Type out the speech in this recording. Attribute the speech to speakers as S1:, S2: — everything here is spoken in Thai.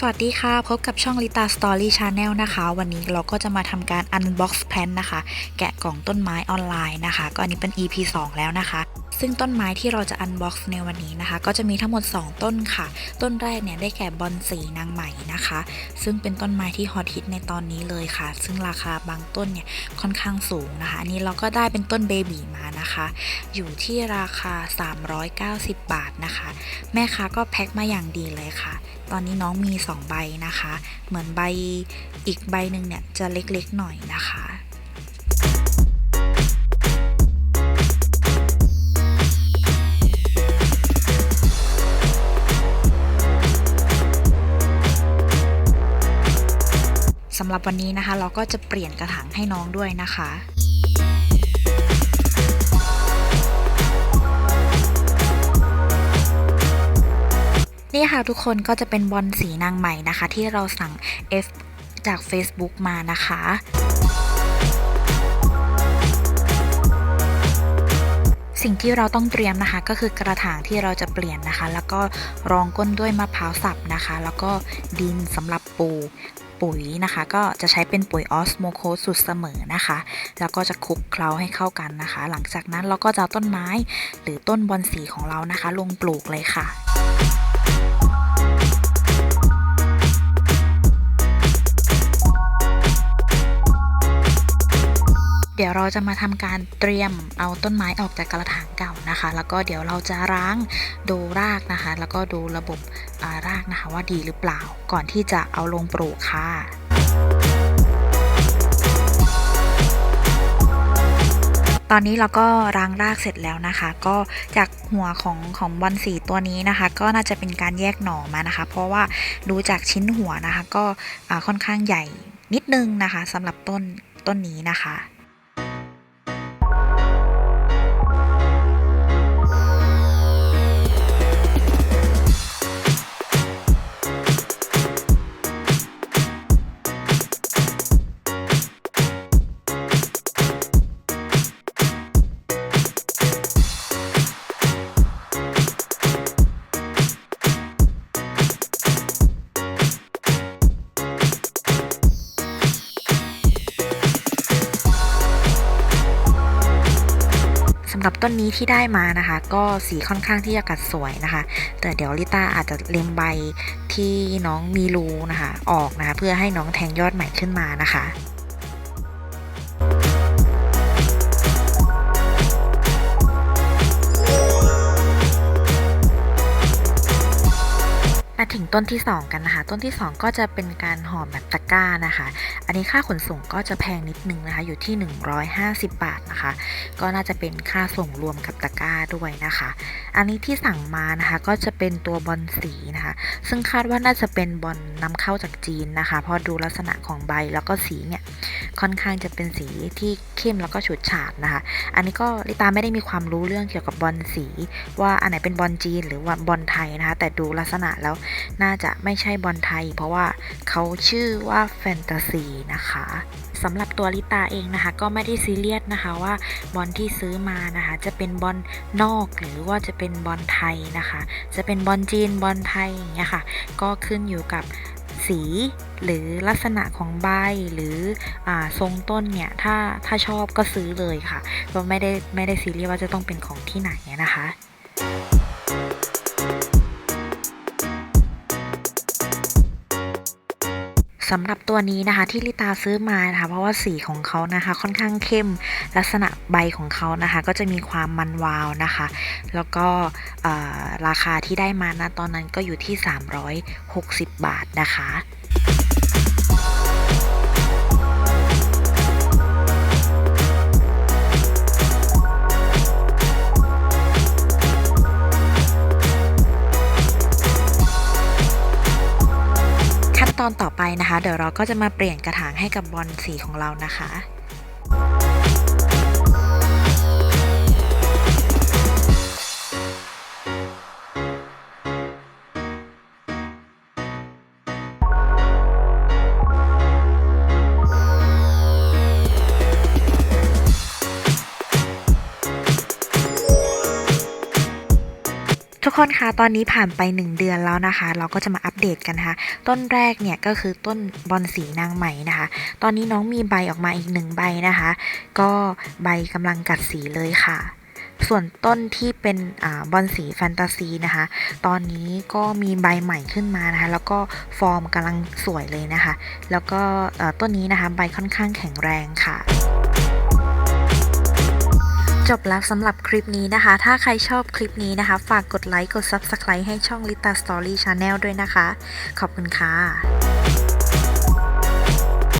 S1: สวัสดีค่ะ พบกับช่องลิตาสตอรี่ชาแนลนะคะ วันนี้เราก็จะมาทำการ Unbox Plant นะคะ แกะกล่องต้นไม้ออนไลน์นะคะ ก็อันนี้เป็น EP 2 แล้วนะคะ ซึ่งต้นไม้ที่เราจะ Unbox ในวันนี้นะคะ ก็จะมีทั้งหมด 2 ต้นค่ะ ต้นแรกเนี่ยได้แก่บอนสีนางใหม่นะคะ ซึ่งเป็นต้นไม้ที่ฮอตฮิตในตอนนี้เลยค่ะ ซึ่งราคาบางต้นเนี่ยค่อนข้างสูงนะคะ อันนี้เราก็ได้เป็นต้นเบบีมานะคะ อยู่ที่ราคา 390 บาทนะคะ แม่ค้าก็แพ็คมาอย่างดีเลยค่ะ ตอนนี้น้องมี 2 ใบนะคะ เหมือนใบอีกใบหนึ่งเนี่ยจะเล็กๆหน่อยนะคะำหรับวันนี้นะคะ เราก็จะเปลี่ยนกระถางให้น้องด้วยนะคะนี่ค่ะทุกคนก็จะเป็นบอลสีนางใหม่นะคะ ที่เราสั่ง F จาก Facebook มานะคะสิ่งที่เราต้องเตรียมนะคะก็คือกระถางที่เราจะเปลี่ยนนะคะ แล้วก็รองก้นด้วยมะพร้าวสับนะคะ แล้วก็ดินสำหรับปลูก ปุ๋ยนะคะ ก็จะใช้เป็นปุ๋ยออสโมโคสุดเสมอนะคะ แล้วก็จะคลุกเคล้าให้เข้ากันนะคะ หลังจากนั้นเราก็จะเอาต้นไม้หรือต้นบอนสีของเรานะคะ ลงปลูกเลยค่ะ ดี๋ยวเราจะมาทำการเตรียมเอาต้นไม้ออกจากกระถางเก่านะคะ แล้วก็เดี๋ยวเราจะล้างดูรากนะคะ แล้วก็ดูระบบารากนะคะว่าดีหรือเปล่า ก่อนที่จะเอาลงปลูกค่ะตอนนี้เราก็ล้างรากเสร็จแล้วนะคะ ก็จากหัวของของบอนสีตัวนี้นะคะ ก็น่าจะเป็นการแยกหน่อมานะคะ เพราะว่าดูจากชิ้นหัวนะคะ ก็ค่อนข้างใหญ่นิดนึงนะคะสำหรับต้นต้นนี้นะคะ รับต้นนี้ที่ได้มานะคะ ก็สีค่อนข้างที่จะกัดสวยนะคะ แต่เดี๋ยวลิต้าอาจจะเล็มใบที่น้องมีรูนะคะ ออกนะคะ เพื่อให้น้องแทงยอดใหม่ขึ้นมานะคะมาถึงต้นที่ 2 กันนะคะ ต้นที่ 2 ก็จะเป็นการห่อแบบตะกร้านะคะ อันนี้ค่าขนส่งก็จะแพงนิดนึงนะคะ อยู่ที่ 150 บาทนะคะ ก็น่าจะเป็นค่าส่งรวมกับตะกร้าด้วยนะคะ อันนี้ที่สั่งมานะคะก็จะเป็นตัวบอลสีนะคะ ซึ่งคาดว่าน่าจะเป็นบอลนำเข้าจากจีนนะคะเพราะดูลักษณะของใบแล้วก็สีเนี่ยค่อนข้างจะเป็นสีที่เข้มแล้วก็ฉูดฉาดนะคะ อันนี้ก็ลิตาไม่ได้มีความรู้เรื่องเกี่ยวกับบอลสี ว่าอันไหนเป็นบอลจีนหรือว่าบอลไทยนะคะ แต่ดูลักษณะแล้วน่าจะไม่ใช่บอลไทย เพราะว่าเขาชื่อว่าแฟนตาซีนะคะสำหรับตัวลิตาเองนะคะ ก็ไม่ได้ซีเรียสนะคะว่าบอลที่ซื้อมานะคะ จะเป็นบอลนอกหรือว่าจะเป็นบอลไทยนะคะ จะเป็นบอลจีนบอลไทยอย่างเงี้ยค่ะ ก็ขึ้นอยู่กับสีหรือลักษณะของใบหรืออทรงต้นเนี่ยถ้าถ้าชอบก็ซื้อเลยค่ะ ก็ไม่ได้ไม่ได้ซีเรียสว่าจะต้องเป็นของที่ไหนนะคะ สำหรับตัวนี้นะคะที่ลิตาซื้อมานะคะเพราะว่าสีของเขานะคะค่อนข้างเข้มลักษณะใบของเขานะคะ ก็จะมีความมันวาวนะคะ แล้วก็ราคาที่ได้มานะตอนนั้นก็อยู่ที่ 360 บาทนะคะ นต่อไปนะคะ เดี๋ยวเราก็จะมาเปลี่ยนกระถางให้กับบอลสีของเรานะคะ คนคะตอนนี้ผ่านไป 1 เดือนแล้วนะคะ เราก็จะมาอัปเดตกันนะคะ ต้นแรกเนี่ยก็คือต้นบอนสีนางไหมนะคะ ตอนนี้น้องมีใบออกมาอีกหนึ่งใบนะคะ ก็ใบกำลังกัดสีเลยค่ะ ส่วนต้นที่เป็นอาบอนสีแฟนตาซีนะคะ ตอนนี้ก็มีใบใหม่ขึ้นมานะคะ แล้วก็ฟอร์มกำลังสวยเลยนะคะ แล้วก็ต้นนี้นะคะใบค่อนข้างแข็งแรงค่ะ จบแล้วสำหรับคลิปนี้นะคะ ถ้าใครชอบคลิปนี้นะคะ ฝากกดไลค์ กด Subscribe ให้ช่อง Lita Story Channel ด้วยนะคะ ขอบคุณค่ะ